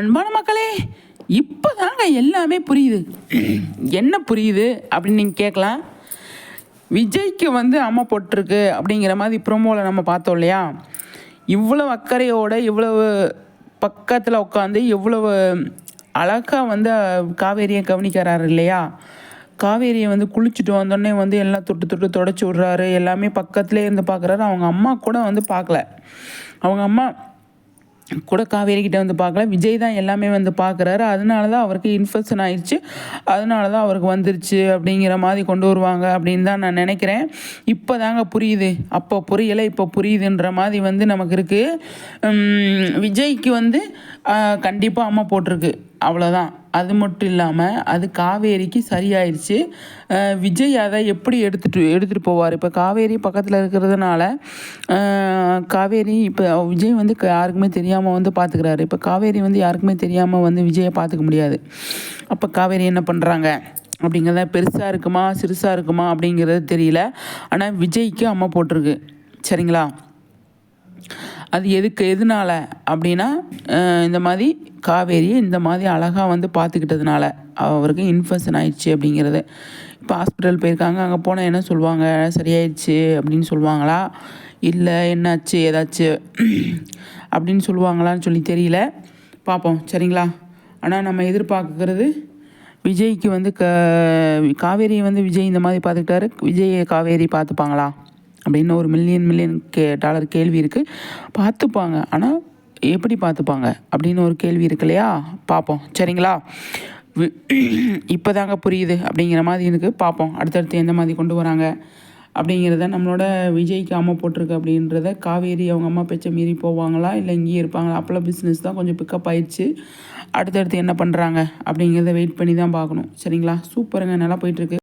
அன்பான மக்களே இப்போ தாங்க எல்லாமே புரியுது. என்ன புரியுது அப்படின்னு நீங்கள் கேட்கலாம். விஜய்க்கு வந்து அம்மா போட்டிருக்கு அப்படிங்கிற மாதிரி ப்ரோமோவில் நம்ம பார்த்தோம் இல்லையா? இவ்வளவு அக்கறையோடு இவ்வளவு பக்கத்தில் உட்காந்து இவ்வளவு அழகாக வந்து காவேரியை கவனிக்கிறாரு இல்லையா? காவேரியை வந்து குளிச்சுட்டு வந்தோடனே வந்து எல்லாம் தொட்டு தொட்டு தொடச்சி விட்றாரு. எல்லாமே பக்கத்துலேயே இருந்து பார்க்குறாரு. அவங்க அம்மா கூட வந்து பார்க்கல. அவங்க அம்மா கூட காவேரிக்கிட்ட வந்து பார்க்கல. விஜய் தான் எல்லாமே வந்து பார்க்குறாரு. அதனால தான் அவருக்கு இன்ஃபெக்ஷன் ஆயிடுச்சு. அதனால தான் அவருக்கு வந்துருச்சு அப்படிங்கிற மாதிரி கொண்டு வருவாங்க அப்படின்னு தான் நான் நினைக்கிறேன். இப்போ தாங்க புரியுது. அப்போ புரியலை இப்போ புரியுதுன்ற மாதிரி வந்து நமக்கு இருக்குது விஜய்க்கு வந்து கண்டிப்பாக அம்மா போட்டிருக்கு. அவ்வளோதான் அது மட்டும் இல்லாமல் அது காவேரிக்கு சரியாயிருச்சு. விஜய் அதை எப்படி எடுத்துகிட்டு எடுத்துகிட்டு போவார்? இப்போ காவேரி பக்கத்தில் இருக்கிறதுனால காவேரி இப்போ விஜய் வந்து யாருக்குமே தெரியாமல் வந்து பார்த்துக்கிறாரு இப்போ காவேரி வந்து யாருக்குமே தெரியாமல் வந்து விஜயை பார்த்துக்க முடியாது. அப்போ காவேரி என்ன பண்ணுறாங்க அப்படிங்கிறத பெருசாக இருக்குமா சிறுசாக இருக்குமா அப்படிங்கிறது தெரியல. ஆனால் விஜய்க்கு அம்மா போட்டிருக்கு. சரிங்களா? அது எதுக்கு எதனால அப்படின்னா இந்த மாதிரி காவேரி இந்த மாதிரி அழகாக வந்து பார்த்துக்கிட்டதுனால அவருக்கு இன்ஃபெக்ஷன் ஆயிடுச்சு அப்படிங்கிறது. இப்போ ஹாஸ்பிட்டல் போயிருக்காங்க அங்கே போனால் என்ன சொல்லுவாங்க? சரியாயிடுச்சு அப்படின்னு சொல்லுவாங்களா? இல்லை என்னாச்சு ஏதாச்சும் அப்படின்னு சொல்லுவாங்களான்னு சொல்லி தெரியல. பார்ப்போம் சரிங்களா? ஆனால் நம்ம எதிர்பார்க்குறது விஜய்க்கு வந்து க காவேரியை வந்து விஜய் இந்த மாதிரி பார்த்துக்கிட்டாரு. விஜயை காவேரி பார்த்துப்பாங்களா? அப்படின்னு ஒரு மில்லியன் மில்லியன் கே டாலர் கேள்வி இருக்குது பார்த்துப்பாங்க. ஆனால் எப்படி பார்த்துப்பாங்க? அப்படின்னு ஒரு கேள்வி இருக்கு இல்லையா? பார்ப்போம். சரிங்களா? இப்போ தாங்க புரியுது அப்படிங்கிற மாதிரி இருக்குது பார்ப்போம். அடுத்தடுத்து எந்த மாதிரி கொண்டு வராங்க? அப்படிங்கிறத நம்மளோட விஜய்க்கு அம்மா போட்டிருக்கு அப்படின்றத காவேரி அவங்க அம்மா பேச்சை மீறி போவாங்களா? இல்லை இங்கேயே இருப்பாங்களா? அப்போல்லாம் பிஸ்னஸ் தான் கொஞ்சம் பிக்கப் ஆயிடுச்சு. அடுத்தடுத்து என்ன பண்ணுறாங்க அப்படிங்கிறத வெயிட் பண்ணி தான் பார்க்கணும். சரிங்களா? சூப்பருங்க. நல்லா போயிட்டுருக்கு